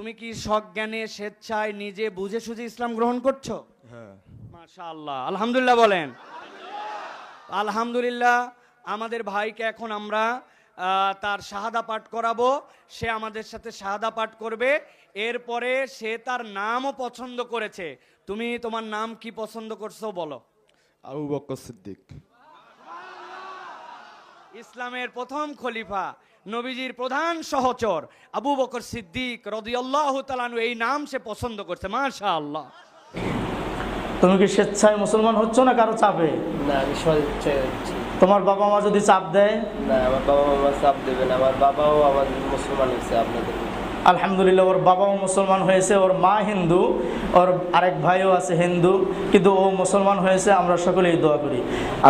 তুমি কি সজ্ঞানে স্বেচ্ছায় নিজে বুঝে সুঝে ইসলাম গ্রহণ করছ? হ্যাঁ। মাশাআল্লাহ আলহামদুলিল্লাহ বলেন। আলহামদুলিল্লাহ আমাদের ভাইকে এখন আমরা তার শাহাদা পাঠ করাবো। সে আমাদের সাথে শাহাদা পাঠ করবে। এরপরে সে তার নামও পছন্দ করেছে। তুমি তোমার নাম কি পছন্দ করছ বলো। আবু বকর সিদ্দিক। ইসলামের প্রথম খলিফা। নবীজির প্রধান সহচর আবু বকর সিদ্দিক রদিয়াল্লাহ তালানু এই নাম সে পছন্দ করছে মাশা আল্লাহ তুমি কি স্বেচ্ছায় মুসলমান হচ্ছ না কারও চাপে? না আমি স্বেচ্ছায় হচ্ছি। তোমার বাবা মা যদি চাপ দেয়? না আমার বাবা মা চাপ দেবে না আমার বাবাও আমার মুসলমান হচ্ছে আপনাদের। আলহামদুলিল্লাহ, ওর বাবাও মুসলমান হয়েছে, ওর মা হিন্দু, ওর আরেক ভাইও আছে হিন্দু, কিন্তু ও মুসলমান হয়েছে, আমরা সকলেই দোয়া করি।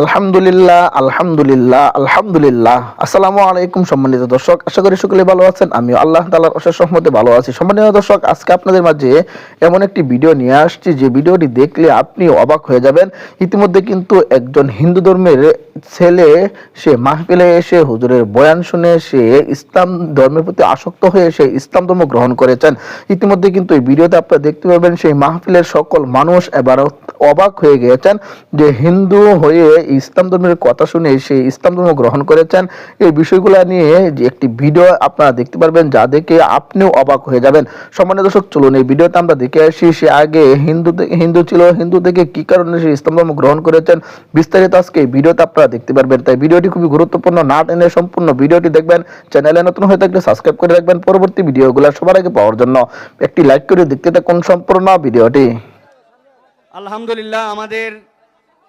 আলহামদুলিল্লাহ আলহামদুলিল্লাহ আলহামদুলিল্লাহ। আসসালামু আলাইকুম সম্মানিত দর্শক, আশা করি সকলে ভালো আছেন। আমিও আল্লাহ তালার অশেষ রহমতে ভালো আছি। সম্মানিত দর্শক, আজকে আপনাদের মাঝে এমন একটি ভিডিও নিয়ে আসছি। যে ভিডিওটি দেখলে আপনি অবাক হয়ে যাবেন। ইতিমধ্যে কিন্তু একজন হিন্দু ধর্মের ছেলে, সে মাহফিলে এসে হুজুরের বয়ান শুনে সে ইসলাম ধর্মের প্রতি আসক্ত হয়ে সে ইসলাম ধর্ম গ্রহণ করেছেন। ইতিমধ্যে কিন্তু এই ভিডিওতে আপনারা দেখতে পাবেন সেই মাহফিলের সকল মানুষ এবার অবাক হয়ে গিয়েছেন যে হিন্দু হয়ে ইসলাম ধর্মের কথা শুনে সে ইসলাম ধর্ম গ্রহণ করেছেন। এই বিষয়গুলো নিয়ে যে একটি ভিডিও আপনারা দেখতে পারবেন, যা দেখে আপনিও অবাক হয়ে যাবেন। সম্মানিত দর্শক, চলুন এই ভিডিওতে আমরা দেখে আসি সে আগে হিন্দু হিন্দু ছিল, হিন্দু থেকে কি কারণে সে ইসলাম ধর্ম গ্রহণ করেছেন? বিস্তারিত আজকে এই ভিডিওতে আপনারা দেখতে পারবেন। তাই ভিডিওটি খুবই গুরুত্বপূর্ণ, না টেনে সম্পূর্ণ ভিডিওটি দেখবেন। চ্যানেলে নতুন হয়ে থাকলে সাবস্ক্রাইব করে রাখবেন। পরবর্তী ভিডিওগুলো সবার আগে পাওয়ার জন্য একটি লাইক করে দেখতে থাকুন সম্পূর্ণ ভিডিওটি। আলহামদুলিল্লাহ, আমাদের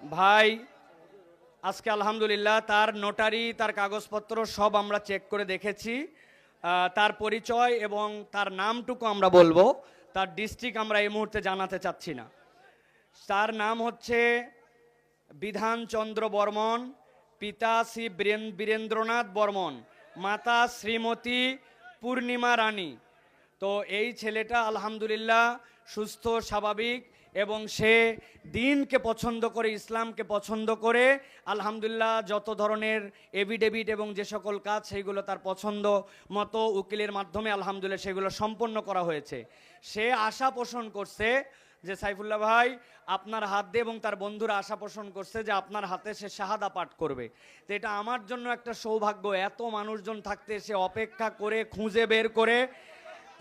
ভাই আজকে আলহামদুলিল্লাহ তার নোটারি তার কাগজপত্র সব আমরা চেক করে দেখেছি। তার পরিচয় এবং তার নামটুকু আমরা বলব। তার ডিস্ট্রিক্ট আমরা এই মুহূর্তে জানাতে চাচ্ছি না। তার নাম হচ্ছে বিধানচন্দ্র বর্মন, পিতা শ্রী বীরেন্দ্রনাথ বর্মন, মাতা শ্রীমতী পূর্ণিমা রানী। তো এই ছেলেটা আলহামদুলিল্লাহ সুস্থ, স্বাভাবিক এবং সে দিনকে পছন্দ করে, ইসলামকে পছন্দ করে, আলহামদুলিল্লাহ যত ধরনের এভিডেভিট এবং যে সকল কাজ সেইগুলো তার পছন্দ মতো উকিলের মাধ্যমে আলহামদুলিল্লাহ সেগুলো সম্পন্ন করা হয়েছে। সে আশা পোষণ করছে যে সাইফুল্লাহ ভাই, আপনার হাত দিয়ে এবং তার বন্ধুরা আশা পোষণ করছে যে আপনার হাতে সে শাহাদা পাঠ করবে। তো এটা আমার জন্য একটা সৌভাগ্য, এত মানুষজন থাকতে সে অপেক্ষা করে, খুঁজে বের করে,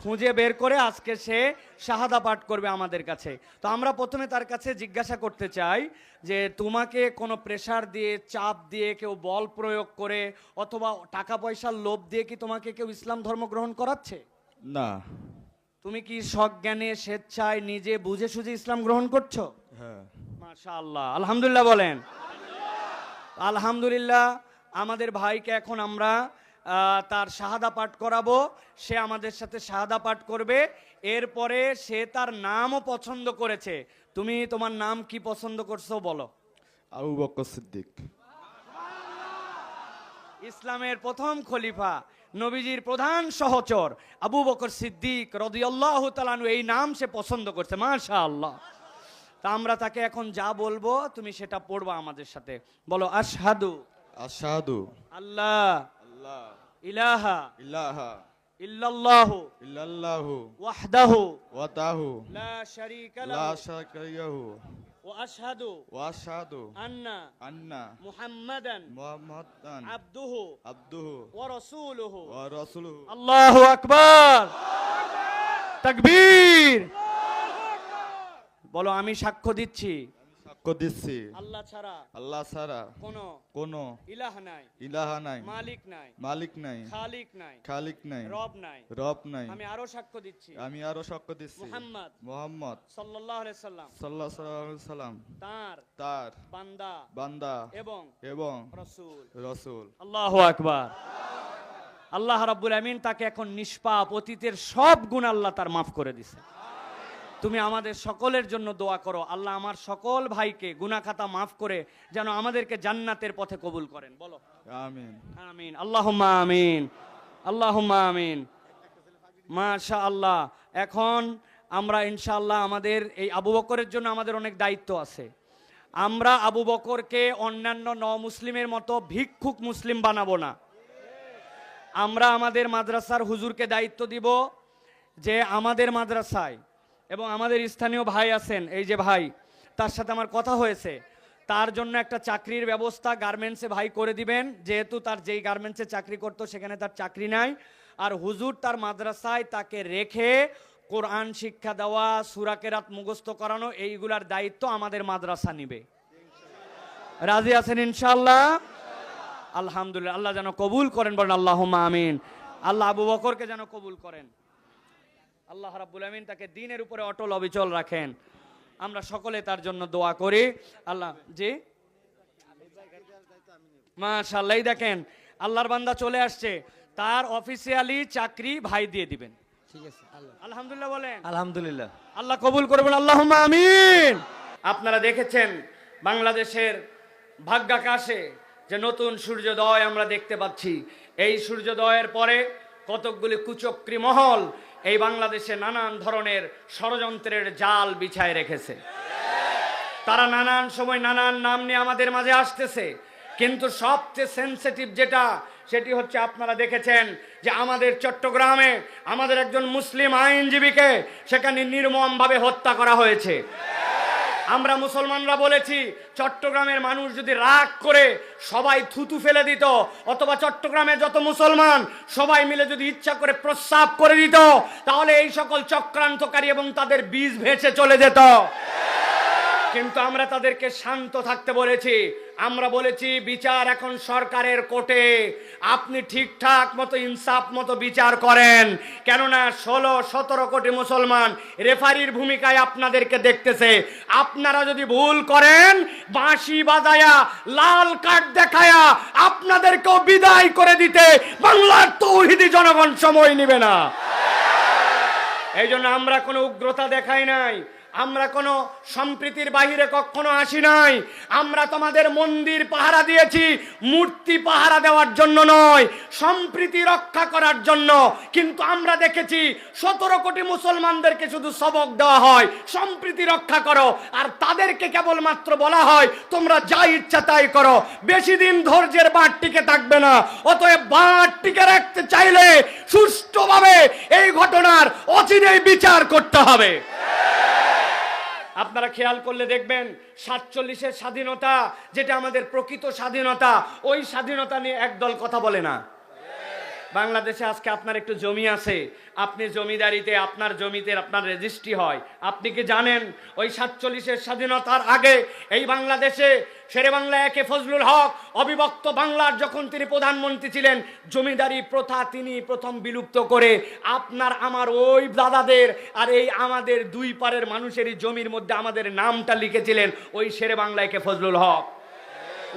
খুঁজে বের করে আজকে সে শাহাদা পাঠ করবে আমাদের কাছে। তো আমরা প্রথমে তার কাছে জিজ্ঞাসা করতে চাই যে তোমাকে কোনো প্রেশার দিয়ে, চাপ দিয়ে কেউ বল প্রয়োগ করে অথবা টাকা পয়সার লোভ দিয়ে কি তোমাকে কেউ ইসলাম ধর্ম গ্রহণ করাচ্ছে? না। তুমি কি সজ্ঞানে স্বেচ্ছায় নিজে বুঝে সুঝে ইসলাম গ্রহণ করছ? হ্যাঁ। মাশাআল্লাহ আলহামদুলিল্লাহ বলেন। আলহামদুলিল্লাহ আমাদের ভাইকে এখন আমরা তার শাহাদা পাঠ করাবো। সে আমাদের সাথে শাহাদা পাঠ করবে। এরপরে সে তার নামও পছন্দ করেছে। তুমি তোমার নাম কি পছন্দ করছ বলো। আবু বকর সিদ্দিক। ইসলামের প্রথম খলিফা। নবীজির প্রধান সহচর আবু বকর সিদ্দিক রদিয়াল্লাহ তালানু এই নাম সে পছন্দ করছে মাশা আল্লাহ তা আমরা তাকে এখন যা বলব তুমি সেটা পড়বা আমাদের সাথে। বলো আশহাদু। আশাহাদু। আল্লাহ। আল্লাহ। ইলাহা। ইলাহা। ইল্লাল্লাহু। ইল্লাল্লাহু। ওয়াহদাহু। ওয়াতাহু। লা শারীকা লা শারীকা লাহু ওয়া আশহাদু ওয়া محمدا আন্না عبده عبده ورسوله ورسوله الله আকবার! তাকবীর! বলো আমি সাক্ষ্য দিচ্ছি। সাক্ষ্য দিচ্ছি। আল্লাহ ছাড়া আল্লাহ ছাড়া কোনো কোনো ইলাহ নাই ইলাহা নাই। মালিক নাই মালিক নাই খালিক নাই খালিক নাই রব নাই। রব নাই। আমি আরও সাক্ষ্য দিচ্ছি। আমি আরও সাক্ষ্য দিচ্ছি। মুহাম্মদ মোহাম্মদ সাল্লাল্লাহু আলাইহি সাল্লাম। সাল্লাহ সাল্লাম। তার তার বান্দা বান্দা এবং এবং রাসূল। রসুল। আল্লাহু আকবার। আল্লাহ রাব্বুল আমিন তাকে এখন নিষ্পাপ অতীতের সব গুণ আল্লাহ তার মাফ করে দিছে তুমি আমাদের সকলের জন্য দোয়া করো। আল্লাহ আমার সকল ভাইকে গুনাহ খাতা মাফ করে যেন আমাদেরকে জান্নাতের পথে কবুল করেন। বলো। আমিন। আমিন। আল্লাহুম্মা আমিন। আল্লাহুম্মা আমিন। মাশা আল্লাহ এখন আমরা ইনশাআল্লাহ আমাদের এই আবু বকরের জন্য আমাদের অনেক দায়িত্ব আছে। আমরা আবু বকরকে অন্যান্য ন মুসলিমের মতো ভিক্ষুক মুসলিম বানাবো না। আমরা আমাদের মাদ্রাসার হুজুরকে দায়িত্ব দিব যে আমাদের মাদ্রাসায় এবং আমাদের স্থানীয় ভাই আছেন, এই যে ভাই, তার সাথে আমার কথা হয়েছে। তার জন্য একটা চাকরির ব্যবস্থা গার্মেন্টসে ভাই করে দিবেন, যেহেতু তার যেই গার্মেন্টসে চাকরি করতো, সেখানে তার চাকরি নাই। আর হুজুর তার মাদ্রাসায় তাকে রেখে কোরআন শিক্ষা দেওয়া সুরাকেরাত মুখস্থ করানো, এইগুলার দায়িত্ব আমাদের মাদ্রাসা নিবে। রাজি আছেন ইনশাল্লাহ আলহামদুলিল্লাহ, আল্লাহ যেন কবুল করেন, বলেন আল্লাহ আমিন। আল্লাহ আবু বকরকে যেন কবুল করেন। আল্লাহ রাব্বুল আমিন তাকে দিনের উপরে অটল অবিচল রাখেন। আমরা সকলে তার জন্য দোয়া করি। আল্লাহ জি? মাশাআল্লাহ এই দেখেন আল্লাহর বান্দা চলে আসছে। তার অফিসিয়ালি চাকরি ভাই দিয়ে দিবেন। ঠিক আছে আলহামদুলিল্লাহ বলেন। আলহামদুলিল্লাহ। আল্লাহ কবুল করবেন। আল্লাহ আমিন। আপনারা দেখেছেন বাংলাদেশের ভাগ্যাকাশে যে নতুন সূর্যোদয় আমরা দেখতে পাচ্ছি। এই সূর্যোদয়ের পরে কতকগুলি কুচক্রী মহল এই বাংলাদেশে নানান ধরনের ষড়যন্ত্রের জাল বিছায় রেখেছে। তারা নানান সময় নানান নাম নিয়ে আমাদের মাঝে আসতেছে। কিন্তু সবচেয়ে সেন্সিটিভ যেটা, সেটি হচ্ছে আপনারা দেখেছেন যে আমাদের চট্টগ্রামে আমাদের একজন মুসলিম আইনজীবীকে সেখানে নির্মমভাবে হত্যা করা হয়েছে। আমরা মুসলমানরা বলেছি, চট্টগ্রামের মানুষ যদি রাগ করে সবাই থুতু ফেলে দিত, অথবা চট্টগ্রামে যত মুসলমান সবাই মিলে যদি ইচ্ছা করে প্রস্রাব করে দিত, তাহলে এই সকল চক্রান্তকারী এবং তাদের বীজ ভেসে চলে যেত। কিন্তু আমরা তাদেরকে শান্ত থাকতে বলেছি আমরা বলেছি বিচার এখন সরকারের কোর্টে। আপনি ঠিকঠাক মতো, ইনসাফ মতো বিচার করেন। কেননা ষোলো, সতেরো কোটি মুসলমান রেফারির ভূমিকায় আপনাদেরকে দেখতেছে। আপনারা যদি ভুল করেন, বাঁশি বাজায়া, লাল কার্ড দেখায়া আপনাদেরকেও বিদায় করে দিতে বাংলার তৌহিদি জনগণ সময় নিবে না। এই জন্য আমরা কোনো উগ্রতা দেখাই নাই। আমরা কোনো সম্প্রীতির বাহিরে কখনো আসি নাই। আমরা তোমাদের মন্দির পাহারা দিয়েছি, মূর্তি পাহারা দেওয়ার জন্য নয়, সম্প্রীতি রক্ষা করার জন্য। কিন্তু আমরা দেখেছি সতেরো কোটি মুসলমানদেরকে শুধু সবক দেওয়া হয়, সম্প্রীতি রক্ষা করো, আর তাদেরকে কেবলমাত্র বলা হয়, তোমরা যা ইচ্ছা তাই করো। বেশি দিন ধৈর্যের বাঁট টিকে থাকবে না, অতএব বাঁট টিকে রাখতে চাইলে সুষ্ঠুভাবে এই ঘটনার অচিরেই বিচার করতে হবে। আপনারা খেয়াল করলে দেখবেন সাতচল্লিশের স্বাধীনতা, যেটা আমাদের প্রকৃত স্বাধীনতা, ওই স্বাধীনতা নিয়ে একদল কথা বলে না। বাংলাদেশে আজকে আপনার একটু জমি আছে। আপনি জমিদারিতে, আপনার জমিতে, আপনার রেজিস্ট্রি হয়। আপনি কি জানেন, ওই সাতচল্লিশের স্বাধীনতার আগে এই বাংলাদেশে শেরে বাংলা একে ফজলুল হক, অবিভক্ত বাংলার যখন তিনি প্রধানমন্ত্রী ছিলেন, জমিদারি প্রথা তিনি প্রথম বিলুপ্ত করে আপনার, আমার ওই দাদাদের আর এই আমাদের দুই পারের মানুষেরই জমির মধ্যে আমাদের নামটা লিখেছিলেন ওই শেরে বাংলা একে ফজলুল হক।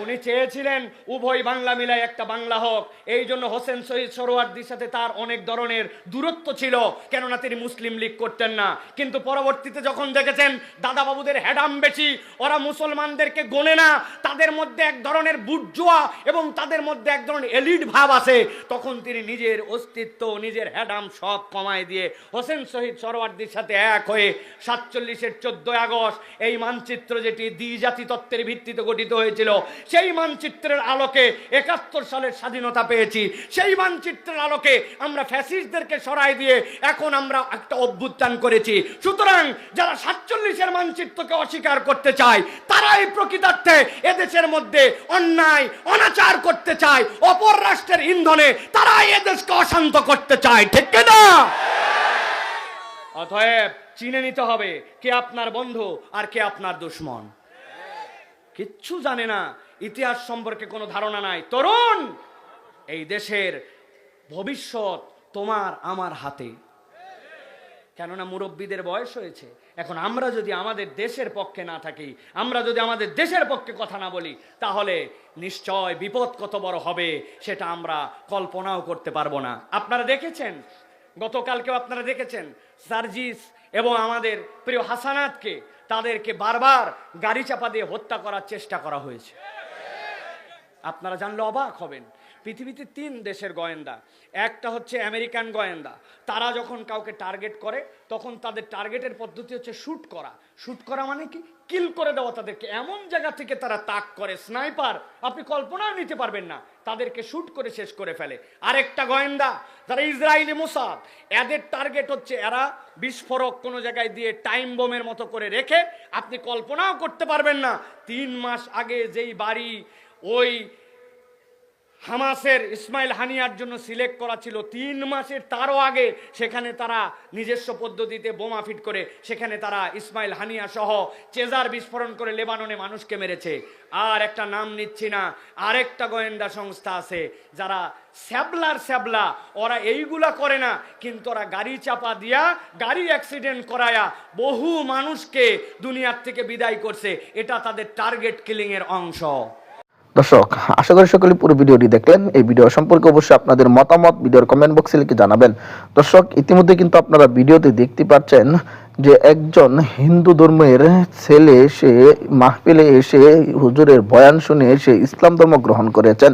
উনি চেয়েছিলেন, উভয় বাংলা মিলায় একটা বাংলা হোক। এই জন্য হোসেন শহীদ সরোয়ার্দির সাথে তার অনেক ধরনের দূরত্ব ছিল, কেননা তিনি মুসলিম লীগ করতেন না। কিন্তু পরবর্তীতে যখন দেখেছেন দাদা বাবুদের হ্যাডাম বেশি, ওরা মুসলমানদেরকে গোনে না, তাদের মধ্যে এক ধরনের বুর্জুয়া এবং তাদের মধ্যে এক ধরনের এলিট ভাব আছে তখন তিনি নিজের অস্তিত্ব, নিজের হ্যাডাম সব কমায় দিয়ে হোসেন শহীদ সরোয়ার্দির সাথে এক হয়ে সাতচল্লিশের চোদ্দই আগস্ট এই মানচিত্র যেটি দ্বিজাতি তত্ত্বের ভিত্তিতে গঠিত হয়েছিল সেই মানচিত্রের আলোকে একাত্তর সালের স্বাধীনতা পেয়েছি। সেই মানচিত্রের আলোকে আমরা ফ্যাসিস্টদেরকে সরাই দিয়ে এখন আমরা একটা অভ্যুত্থান করেছি। সুতরাং যারা সাতচল্লিশের মানচিত্রকে অস্বীকার করতে চায়, তারাই প্রকৃতার্থে এদেশের মধ্যে অন্যায়, অনাচার করতে চায়, অপর রাষ্ট্রের ইন্ধনে তারাই এদেশকে অশান্ত করতে চায়। ঠিক না? অতএব চিনে নিতে হবে কে আপনার বন্ধু আর কে আপনার দুশ্মন। কিচ্ছু জানে না ইতিহাস সম্পর্কে কোনো ধারণা নাই। তরুণ, এই দেশের ভবিষ্যৎ তোমার আমার হাতে। কেননা মুরব্বীদের বয়স হয়েছে। এখন আমরা যদি আমাদের দেশের পক্ষে না থাকি, আমরা যদি আমাদের দেশের পক্ষে কথা না বলি, তাহলে নিশ্চয় বিপদ কত বড় হবে সেটা আমরা কল্পনাও করতে পারব না। আপনারা দেখেছেন? গতকালকেও আপনারা দেখেছেন? সার্জিস এবং আমাদের প্রিয় হাসানাতকে তাদেরকে বারবার গাড়ি চাপা দিয়ে হত্যা করার চেষ্টা করা হয়েছে। আপনারা জানলে অবাক হবেন। পৃথিবীতে তিন দেশের গোয়েন্দা। একটা হচ্ছে আমেরিকান গোয়েন্দা। তারা যখন কাউকে টার্গেট করে, তখন তাদের টার্গেটের পদ্ধতি হচ্ছে শ্যুট করা। শ্যুট করা মানে কি? কিল করে দেওয়া তাদেরকে। এমন জায়গা থেকে তারা তাক করে। স্নাইপার, আপনি কল্পনাও নিতে পারবেন না। তাদেরকে শ্যুট করে শেষ করে ফেলে। আরেকটা গোয়েন্দা, যারা ইসরায়েলি মুসাদ। এদের টার্গেট হচ্ছে এরা বিস্ফোরক কোনো জায়গায় দিয়ে টাইম বোমের মতো করে রেখে, আপনি কল্পনাও করতে পারবেন না। তিন মাস আগে যেই বাড়ি ওই হামাসের ইসমাইল হানিয়ার জন্য সিলেক্ট করা ছিল। তিন মাসের তারও আগে সেখানে তারা নিজস্ব পদ্ধতিতে বোমা ফিট করে সেখানে তারা ইসমাইল হানিয়া সহ চেজার বিস্ফোরণ করে লেবাননে মানুষকে মেরেছে। আর একটা নাম নিচ্ছি না, আরেকটা গোয়েন্দা সংস্থা আছে যারা স্যাবলার স্যাবলা, ওরা এইগুলা করে না, কিন্তু ওরা গাড়ি চাপা দিয়া, গাড়ি অ্যাক্সিডেন্ট করায়া বহু মানুষকে দুনিয়ার থেকে বিদায় করছে। এটা তাদের টার্গেট কিলিংয়ের অংশ। দর্শক, আশা করি সকলে পুরো ভিডিওটি দেখলেন। এই ভিডিও সম্পর্কে অবশ্যই আপনাদের মতামত ভিডিওর কমেন্ট বক্সে লিখে জানাবেন। দর্শক, ইতিমধ্যে কিন্তু আপনারা ভিডিওতে দেখতে পাচ্ছেন। যে একজন হিন্দু ধর্মের ছেলে সে মাহফিলে এসে, হুজুরের বয়ান শুনে সে ইসলাম ধর্ম গ্রহণ করেছেন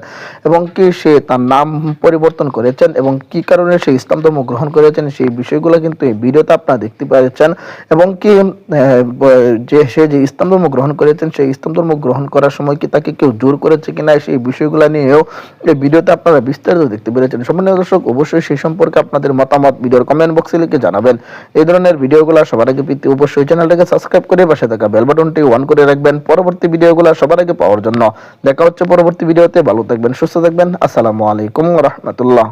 এবং কি সে তার নাম পরিবর্তন করেছেন এবং কি কারণে সে ইসলাম ধর্ম গ্রহণ করেছেন সেই বিষয়গুলো কিন্তু এই ভিডিওতে আপনারা দেখতে পাচ্ছেন এবং কি যে সে যে ইসলাম ধর্ম গ্রহণ করেছেন সেই ইসলাম ধর্ম গ্রহণ করার সময় কি তাকে কেউ জোর করেছে কিনা সেই বিষয়গুলো নিয়েও এই ভিডিওতে আপনারা বিস্তারিত দেখতে পেরেছেন। সম্মানীয় দর্শক, অবশ্যই সেই সম্পর্কে আপনাদের মতামত ভিডিওর কমেন্ট বক্সে লিখে জানাবেন। এই ধরনের ভিডিওগুলো সবার আগে পেতে অবশ্যই চ্যানেলটাকে সাবস্ক্রাইব করে পাশে থাকা বেল বাটনটি অন করে রাখবেন। পরবর্তী ভিডিওগুলো সবার আগে পাওয়ার জন্য। দেখা হচ্ছে পরবর্তী ভিডিওতে। ভালো থাকবেন, সুস্থ থাকবেন। আসসালামু আলাইকুম রহমতুল্লাহ।